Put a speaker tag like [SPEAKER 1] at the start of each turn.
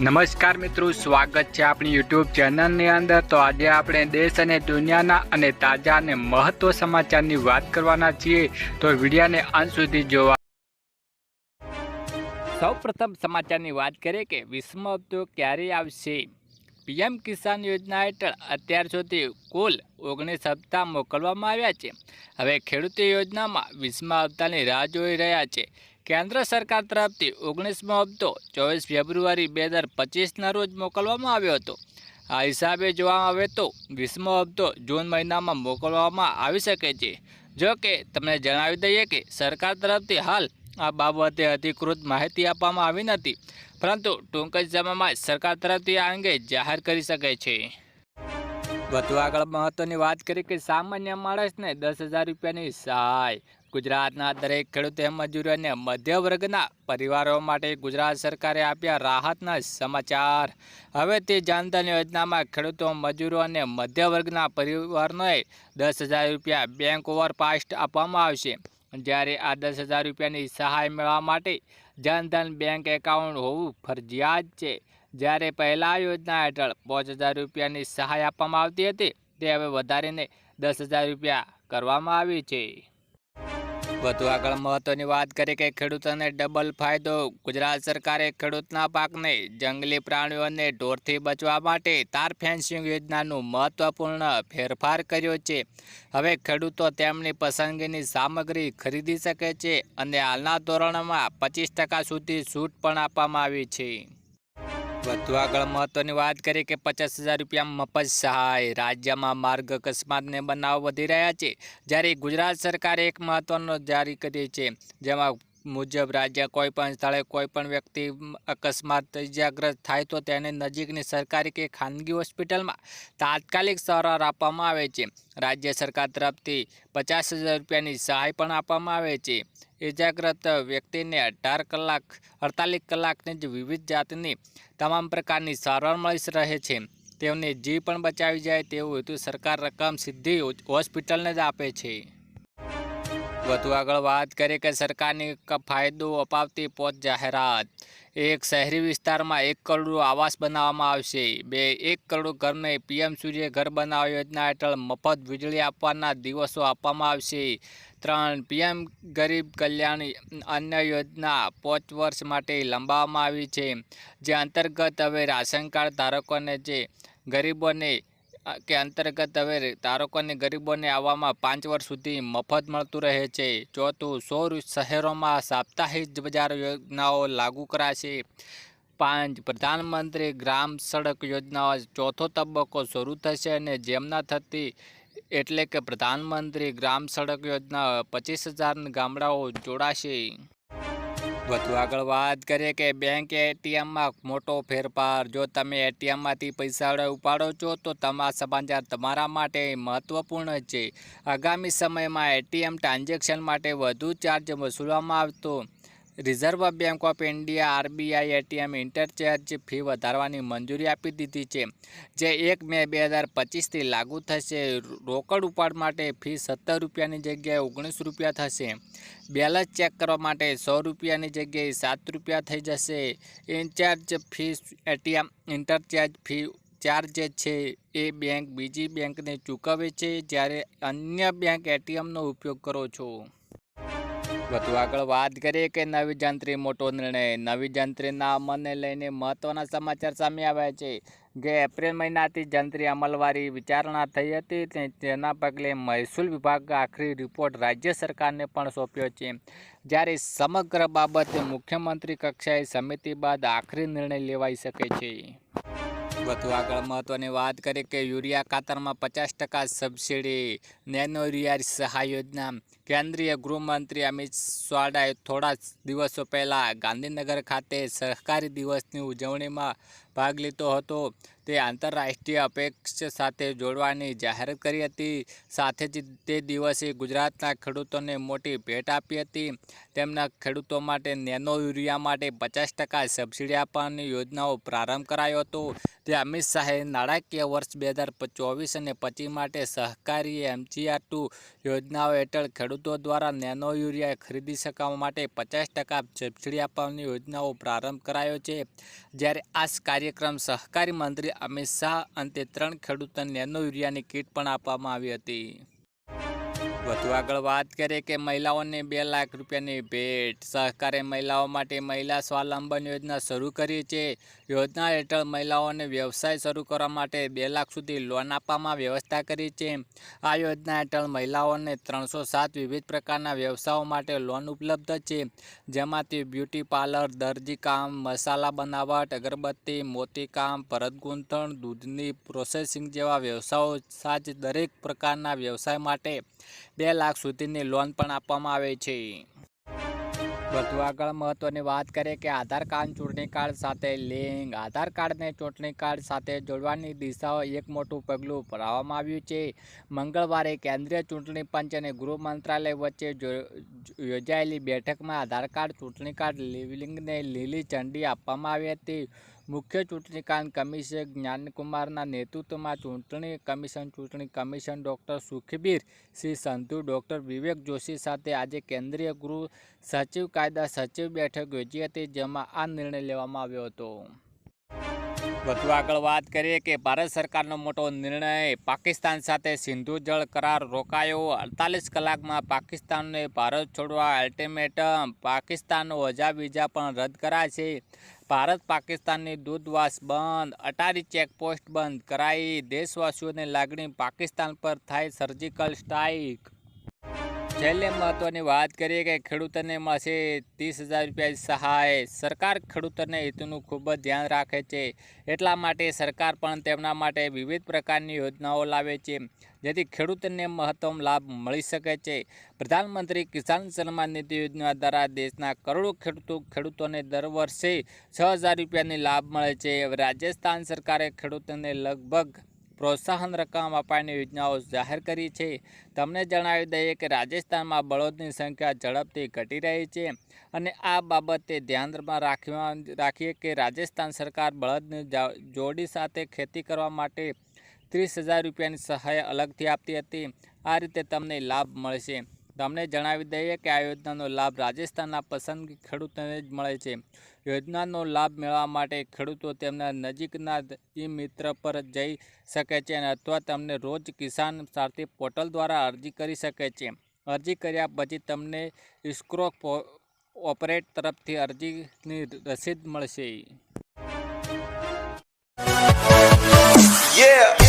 [SPEAKER 1] નમસ્કાર મિત્રો, સ્વાગત છે આપણી યુટ્યુબ ચેનલની અંદર. તો આજે આપણે દેશ અને દુનિયાના અને તાજા અને મહત્વ સમાચારની વાત કરવાના છીએ. તો વિડીયાને અંત સુધી જોવા સૌ પ્રથમ સમાચારની વાત કરીએ કે વિશ્વ ઉદ્યોગ ક્યારે આવશે? પીએમ કિસાન યોજના હેઠળ અત્યાર સુધી કુલ ઓગણીસ હપ્તા મોકલવામાં આવ્યા છે. હવે ખેડૂત યોજનામાં વીસમા હપ્તાની રાહ જોઈ રહ્યા છે. કેન્દ્ર સરકાર તરફથી ઓગણીસમો હપ્તો ચોવીસ ફેબ્રુઆરી બે હજાર પચીસના રોજ મોકલવામાં આવ્યો હતો. આ હિસાબે જોવામાં આવે તો વીસમો હપ્તો જૂન મહિનામાં મોકલવામાં આવી શકે છે. જો કે તમને જણાવી દઈએ કે સરકાર તરફથી હાલ આ બાબતે અધિકૃત માહિતી આપવામાં આવી નથી. પરંતુ ટૂંક જ સમયમાં સરકાર તરફથી આ અંગે જાહેર કરી શકે છે. વધુ આગળ મહત્વની વાત કરી કે સામાન્ય માણસને દસ હજાર રૂપિયાની સહાય ગુજરાતના દરેક ખેડૂત મજૂરો અને મધ્ય વર્ગના પરિવારો માટે ગુજરાત સરકારે આપ્યા રાહતના સમાચાર. હવે તે જાનધન યોજનામાં ખેડૂતો, મજૂરો અને મધ્ય વર્ગના પરિવારોને દસ હજાર રૂપિયા બેંક ઓવરપાસ્ટ આપવામાં આવશે. જ્યારે આ દસ હજાર રૂપિયાની સહાય મેળવવા માટે જનધન બેંક એકાઉન્ટ હોવું ફરજિયાત છે. જ્યારે પહેલા યોજના હેઠળ પાંચ હજાર રૂપિયાની સહાય આપવામાં આવતી હતી, તે હવે વધારીને દસ હજાર રૂપિયા કરવામાં આવી છે. વધુ આગળ મહત્વની વાત કરીએ કે ખેડૂતોને ડબલ ફાયદો. ગુજરાત સરકારે ખેડૂતના પાકને જંગલી પ્રાણીઓને ઢોરથી બચવા માટે તાર ફેન્સિંગ યોજનાનું મહત્વપૂર્ણ ફેરફાર કર્યો છે. હવે ખેડૂતો તેમની પસંદગીની સામગ્રી ખરીદી શકે છે અને હાલના ધોરણમાં પચીસ સુધી છૂટ પણ આપવામાં આવી છે. વધુ આગળ મહત્વની વાત કરીએ કે પચાસ હજાર રૂપિયા મફત સહાય. રાજ્યમાં માર્ગ અકસ્માતને બનાવ વધી રહ્યા છે. જ્યારે ગુજરાત સરકારે એક મહત્વનો જારી કરી છે. જેમાં મુજબ રાજ્ય કોઈ પણ સ્થળે કોઈ પણ વ્યક્તિ અકસ્માત ઇજાગ્રસ્ત થાય તો તેને નજીકની સરકારી કે ખાનગી હોસ્પિટલમાં તાત્કાલિક સારવાર આપવામાં આવે છે. રાજ્ય સરકાર તરફથી પચાસ હજાર રૂપિયાની સહાય પણ આપવામાં આવે છે. ઇજાગ્રસ્ત વ્યક્તિને અઢાર કલાક, અડતાલીસ કલાકની જ વિવિધ જાતની તમામ પ્રકારની સારવાર મળી રહે છે. તેમને જીવ પણ બચાવી જાય તેવું હેતુ સરકાર રકમ સીધી હોસ્પિટલને જ આપે છે. વધુ આગળ વાત કરીએ કે સરકારની ફાયદો અપાવતી પોત જાહેરાત. એક શહેરી વિસ્તારમાં એક કરોડ આવાસ બનાવવામાં આવશે. બે, એક કરોડ ઘરને પીએમ સૂર્ય ઘર બનાવ યોજના હેઠળ મફત વીજળી આપવાના દિવસો આપવામાં આવશે. ત્રણ, પીએમ ગરીબ કલ્યાણ અન્ય યોજના પાંચ વર્ષ માટે લંબાવવામાં આવી છે. જે અંતર્ગત હવે રાશન કાર્ડ ધારકોને જે ગરીબોને કે અંતર્ગત હવે તારકોને ગરીબોને આવવામાં પાંચ વર્ષ સુધી મફત મળતું રહે છે. ચોથું સો શહેરોમાં સાપ્તાહિક બજાર યોજનાઓ લાગુ કરાશે. પાંચ, પ્રધાનમંત્રી ગ્રામ સડક યોજનાઓ ચોથો તબક્કો શરૂ થશે અને જેમના થતી એટલે કે પ્રધાનમંત્રી ગ્રામ સડક યોજના પચીસ હજાર ગામડાઓ જોડાશે. વધુ આગળ વાત કરીએ કે બેંક એટીએમમાં મોટો ફેરફાર. જો તમે એટીએમમાંથી પૈસા ઉપાડો છો, તો તમારા સમાચાર તમારા માટે મહત્વપૂર્ણ છે. આગામી સમયમાં એટીએમ ટ્રાન્ઝેક્શન માટે વધુ ચાર્જ વસૂલવામાં આવતો Reserve Bank of India, RBI, ATM interchange fee વધારવાની મંજૂરી આપી દીધી છે, જે એક મે બે હજાર પચીસથી લાગુ થશે. રોકડ ઉપાડ માટે ફી સત્તર રૂપિયાની જગ્યાએ ઓગણીસ રૂપિયા થશે. બેલેન્સ ચેક કરવા માટે સો રૂપિયાની જગ્યાએ સાત રૂપિયા થઈ જશે. Interchange fee, ATM interchange fee charge છે એ બેંક બીજી બેંકને ચૂકવે છે. જ્યારે અન્ય બેંક એટીએમનો ઉપયોગ કરો છો. વધુ આગળ વાત કરીએ કે નવી જંત્રી, મોટો નિર્ણય. નવી જંત્રીના અમલને લઈને મહત્વના સમાચાર સામે આવ્યા છે. જે એપ્રિલ મહિનાથી જંત્રી અમલવારી વિચારણા થઈ હતી તેના પગલે મહેસૂલ વિભાગ આખરી રિપોર્ટ રાજ્ય સરકારને પણ સોંપ્યો છે. જ્યારે સમગ્ર બાબતે મુખ્યમંત્રી કક્ષાએ સમિતિ બાદ આખરી નિર્ણય લેવાઈ શકે છે. વધુ આગળ મહત્વની વાત કરીએ કે યુરિયા ખાતરમાં પચાસ ટકા સબસિડી, નેનો યુરિયા સહાય યોજના. કેન્દ્રીય ગૃહમંત્રી અમિત શાહે થોડા દિવસો પહેલાં ગાંધીનગર ખાતે સહકારી દિવસની ઉજવણીમાં ભાગ લીધો હતો. તે આંતરરાષ્ટ્રીય અપેક્ષ સાથે જોડવાની જાહેરાત કરી હતી. સાથે જ તે દિવસે ગુજરાતના ખેડૂતોને મોટી ભેટ આપી હતી. તેમના ખેડૂતો માટે નેનો યુરિયા માટે પચાસ ટકા સબસિડી આપવાની યોજનાઓ પ્રારંભ કરાયો હતો. તે અમિત શાહે નાણાકીય વર્ષ બે હજાર ચોવીસ અને પચીસ માટે સહકારી એમજીઆર ટુ યોજનાઓ હેઠળ ખેડૂતો દ્વારા નેનો યુરિયા ખરીદી શકવા માટે પચાસ ટકા સબસિડી આપવાની યોજનાઓ પ્રારંભ કરાયો છે. જ્યારે આ કાર્યક્રમ સહકારી મંત્રી અમિત શાહ અંતે ત્રણ ખેડૂતોને નેનો યુરિયાની કીટ પણ આપવામાં આવી હતી. વધુ આગળ વાત કરીએ કે મહિલાઓને બે લાખ રૂપિયાની ભેટ. સરકારે મહિલાઓ માટે મહિલા સ્વાવલંબન યોજના શરૂ કરી છે. યોજના હેઠળ મહિલાઓને વ્યવસાય શરૂ કરવા માટે બે લાખ સુધી લોન આપવામાં વ્યવસ્થા કરી છે. આ યોજના હેઠળ મહિલાઓને ત્રણસો સાત વિવિધ પ્રકારના વ્યવસાયો માટે લોન ઉપલબ્ધ છે. જેમાંથી બ્યુટી પાર્લર દરજીકામ મસાલા બનાવટ, અગરબત્તી મોતીકામ ભરત ગૂંથણ, દૂધની પ્રોસેસિંગ જેવા વ્યવસાયો સાજ દરેક પ્રકારના વ્યવસાય માટે બે લાખ સુધીની લોન પણ આપવામાં આવે છે. વધુ આગળ મહત્વની વાત કરીએ કે આધાર કાર્ડ, ચૂંટણી કાર્ડ સાથે લિંક. આધાર કાર્ડને ચૂંટણી કાર્ડ સાથે જોડવાની દિશાઓ એક મોટું પગલું ભરાવવામાં આવ્યું છે. મંગળવારે કેન્દ્રીય ચૂંટણી પંચ અને ગૃહ મંત્રાલય વચ્ચે યોજાયેલી બેઠકમાં આધાર કાર્ડ, ચૂંટણી કાર્ડ લિંકને લીલી ઝંડી આપવામાં આવી હતી. મુખ્ય ચૂંટણી કાર્ડ કમિશનર જ્ઞાનકુમારના નેતૃત્વમાં ચૂંટણી કમિશન ચૂંટણી commission doctor Sukhbir Singh Sandhu, doctor Vivek Joshi સાથે આજે કેન્દ્રીય ગૃહ સચિવ કાયદા સચિવ બેઠક યોજી હતી, જેમાં આ નિર્ણય લેવામાં આવ્યો હતો. વધુ આગળ વાત કરીએ કે ભારત સરકારનો મોટો નિર્ણય પાકિસ્તાન સાથે સિંધુ જળ કરાર રોકાયો. અડતાલીસ કલાકમાં પાકિસ્તાનને ભારત છોડવા અલ્ટિમેટમ પાકિસ્તાનનો હજા વિઝા પણ રદ કરાશે. ભારત પાકિસ્તાનની દૂધવાસ બંધ, અટારી ચેકપોસ્ટ બંધ કરાઈ, દેશવાસીઓની લાગણી પાકિસ્તાન પર થાય સર્જિકલ સ્ટ્રાઇક. છેલ્લે મહત્વની વાત કરીએ કે ખેડૂતોને મળશે ત્રીસ હજાર રૂપિયા સહાય. સરકાર ખેડૂતોને હિતનું ખૂબ જ ધ્યાન રાખે છે. એટલા માટે સરકાર પણ તેમના માટે વિવિધ પ્રકારની યોજનાઓ લાવે છે, જેથી ખેડૂતોને મહત્તમ લાભ મળી શકે છે. પ્રધાનમંત્રી કિસાન સન્માન નિધિ યોજના દ્વારા દેશના કરોડો ખેડૂતો, ખેડૂતોને દર વર્ષે છ હજાર રૂપિયાની લાભ મળે છે. રાજસ્થાન સરકારે ખેડૂતોને લગભગ પ્રોત્સાહન રકમ અપાયની યોજનાઓ જાહેર કરી છે. તમને જણાવી દઈએ કે રાજસ્થાનમાં બળદની સંખ્યા ઝડપથી ઘટી રહી છે અને આ બાબતે ધ્યાનમાં રાખવા, રાખીએ કે રાજસ્થાન સરકાર બળદની જોડી સાથે ખેતી કરવા માટે ત્રીસ હજાર રૂપિયાની સહાય અલગથી આપતી હતી. આ રીતે તમને લાભ મળશે. તમને જણાવી દઈએ કે આ યોજનાનો લાભ રાજસ્થાનના પસંદગી ખેડૂતોને જ મળે છે. યોજનાનો લાભ મેળવવા માટે ખેડૂતો તેમના નજીકના ઈ મિત્ર પર જઈ શકે છે અને અથવા તમને રોજ કિસાન સારથી પોર્ટલ દ્વારા અરજી કરી શકે છે. અરજી કર્યા પછી તમને ઇસ્ક્રો ઓપરેટ તરફથી અરજીની રસીદ મળશે.
[SPEAKER 2] Yeah.